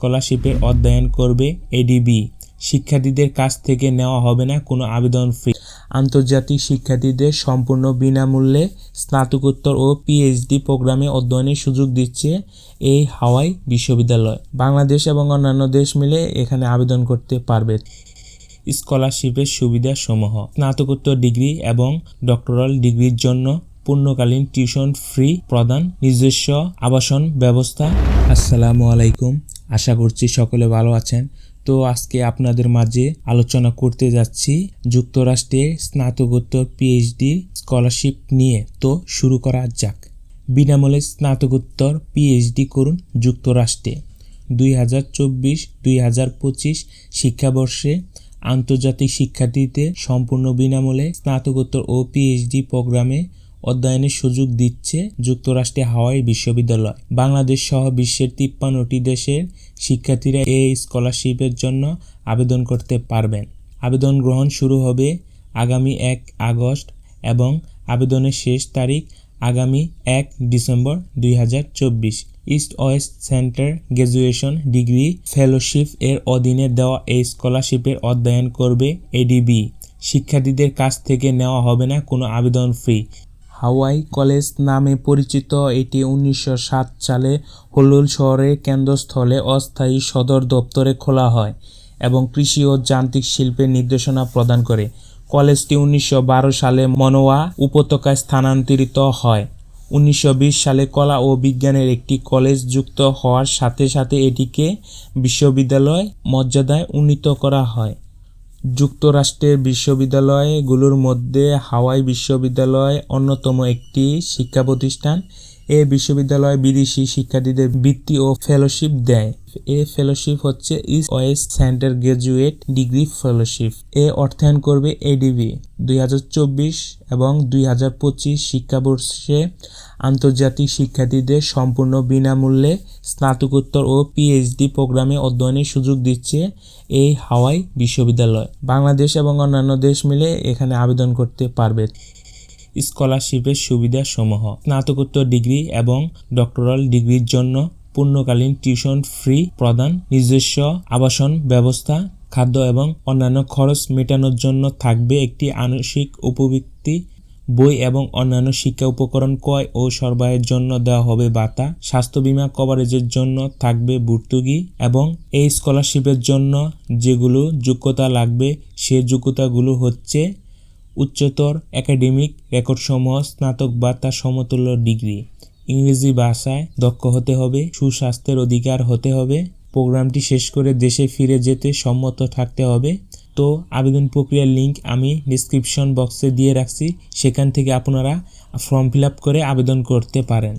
স্কলারশিপের অধ্যয়ন করবে এডিবি শিক্ষার্থীদের কাছ থেকে নেওয়া হবে না কোনো আবেদন ফি। আন্তর্জাতিক শিক্ষার্থীদের সম্পূর্ণ বিনামূল্যে স্নাতকোত্তর ও পিএইচডি প্রোগ্রামে অধ্যয়নের সুযোগ দিচ্ছে এই হাওয়াই বিশ্ববিদ্যালয়। বাংলাদেশ এবং অন্যান্য দেশ মিলে এখানে আবেদন করতে পারবে। স্কলারশিপের সুবিধাসমূহ। স্নাতকোত্তর ডিগ্রি এবং ডক্টরাল ডিগ্রির জন্য পূর্ণকালীন টিউশন ফ্রি প্রদান, নিজস্ব আবাসন ব্যবস্থা। আসসালামু আলাইকুম। আশা করছি সকলে ভালো আছেন। তো আজকে আপনাদের মাঝে আলোচনা করতে যাচ্ছি যুক্তরাষ্ট্রে স্নাতকোত্তর পিএইচডি স্কলারশিপ নিয়ে। তো শুরু করা যাক। বিনামূল্যে স্নাতকোত্তর পিএইচডি করুন যুক্তরাষ্ট্রে। দুই হাজার চব্বিশ, দুই হাজার পঁচিশ শিক্ষাবর্ষে আন্তর্জাতিক শিক্ষার্থীদের সম্পূর্ণ বিনামূল্যে স্নাতকোত্তর ও পিএইচডি প্রোগ্রামে অধ্যয়নের সুযোগ দিচ্ছে যুক্তরাষ্ট্রে হাওয়াই বিশ্ববিদ্যালয়। বাংলাদেশ সহ বিশ্বের তিপ্পান্নটি দেশের শিক্ষার্থীরা এই স্কলারশিপের জন্য আবেদন করতে পারবেন। আবেদন গ্রহণ শুরু হবে আগামী এক আগস্ট এবং আবেদনের শেষ তারিখ আগামী এক ডিসেম্বর দুই হাজার চব্বিশ। East West Center graduation degree fellowship এর অধীনে দেওয়া এই স্কলারশিপের অধ্যয়ন করবে এডিবি। শিক্ষার্থীদের কাছ থেকে নেওয়া হবে না, কোনো আবেদন ফি হাওয়াই কলেজ নামে পরিচিত, এটি উনিশশো সাত সালে হুলুল শহরের কেন্দ্রস্থলে অস্থায়ী সদর দপ্তরে খোলা হয় এবং কৃষি ও যান্ত্রিক শিল্পের নির্দেশনা প্রদান করে। কলেজটি উনিশশো বারো সালে মনোয়া উপত্যকায় স্থানান্তরিত হয়। উনিশশো বিশ সালে কলা ও বিজ্ঞানের একটি কলেজ যুক্ত হওয়ার সাথে সাথে এটিকে বিশ্ববিদ্যালয় মর্যাদায় উন্নীত করা হয়। যুক্তরাষ্ট্রের বিশ্ববিদ্যালয়গুলোর মধ্যে হাওয়াই বিশ্ববিদ্যালয় অন্যতম একটি শিক্ষা প্রতিষ্ঠান এ বিশ্ববিদ্যালয় বিদেশি শিক্ষার্থীদের বৃত্তি ও ফেলোশিপ দেয়। এ ফেলোশিপ হচ্ছে East West Center graduate degree fellowship. এ অর্থায়ন করবে এডিবি দুই হাজার চব্বিশ এবং দুই হাজার পঁচিশ শিক্ষাবর্ষে আন্তর্জাতিক শিক্ষার্থীদের সম্পূর্ণ বিনামূল্যে স্নাতকোত্তর ও পিএইচডি প্রোগ্রামে অধ্যয়নের সুযোগ দিচ্ছে এই হাওয়াই বিশ্ববিদ্যালয়। বাংলাদেশ এবং অন্যান্য দেশ মিলে এখানে আবেদন করতে পারবে। স্কলারশিপের সুবিধাসমূহ, স্নাতকোত্তর ডিগ্রি এবং ডক্টরাল ডিগ্রির জন্য পূর্ণকালীন টিউশন ফ্রি প্রদান, নিজস্ব আবাসন ব্যবস্থা, খাদ্য এবং অন্যান্য খরচ মেটানোর জন্য থাকবে একটি আংশিক উপবৃত্তি, বই এবং অন্যান্য শিক্ষা উপকরণ ক্রয় ও সরবরাহের জন্য দেওয়া হবে ভাতা, স্বাস্থ্য বীমা কভারেজের জন্য থাকবে ভর্তুকি এবং এই স্কলারশিপের জন্য যেগুলো যোগ্যতা লাগবে সে যোগ্যতাগুলো হচ্ছে উচ্চতর একাডেমিক রেকর্ডসমূহ, স্নাতক বা তার সমতুল্য ডিগ্রি। ইংরেজি ভাষায় দক্ষ হতে হবে, সুস্বাস্থ্যের অধিকার হতে হবে, প্রোগ্রামটি শেষ করে দেশে ফিরে যেতে সম্মত থাকতে হবে। তো, আবেদন প্রক্রিয়ার লিঙ্ক আমি ডিসক্রিপশন বক্সে দিয়ে রাখছি, সেখান থেকে আপনারা ফর্ম ফিল আপ করে আবেদন করতে পারেন।